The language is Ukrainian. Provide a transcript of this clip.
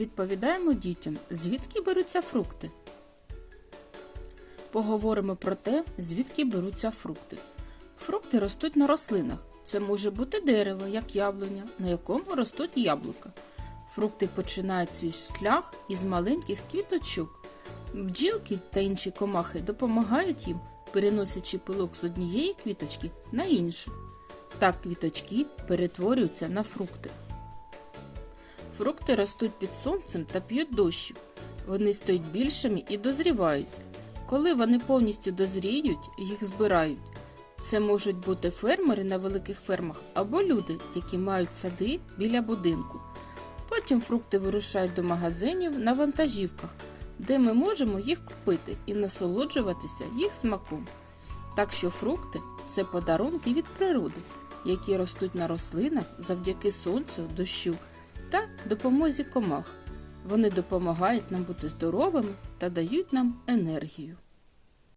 відповідаємо дітям, звідки беруться фрукти. Поговоримо про те, звідки беруться фрукти. Фрукти ростуть на рослинах. Це може бути дерево, як яблуня, на якому ростуть яблука. Фрукти починають свій шлях із маленьких квіточок. Бджілки та інші комахи допомагають їм, переносячи пилок з однієї квіточки на іншу. Так квіточки перетворюються на фрукти. Фрукти ростуть під сонцем та п'ють дощу. Вони стають більшими і дозрівають. Коли вони повністю дозріють, їх збирають. Це можуть бути фермери на великих фермах або люди, які мають сади біля будинку. Потім фрукти вирушають до магазинів на вантажівках, де ми можемо їх купити і насолоджуватися їх смаком. Так що фрукти це подарунки від природи, які ростуть на рослинах завдяки сонцю, дощу та допомозі комах. Вони допомагають нам бути здоровими та дають нам енергію.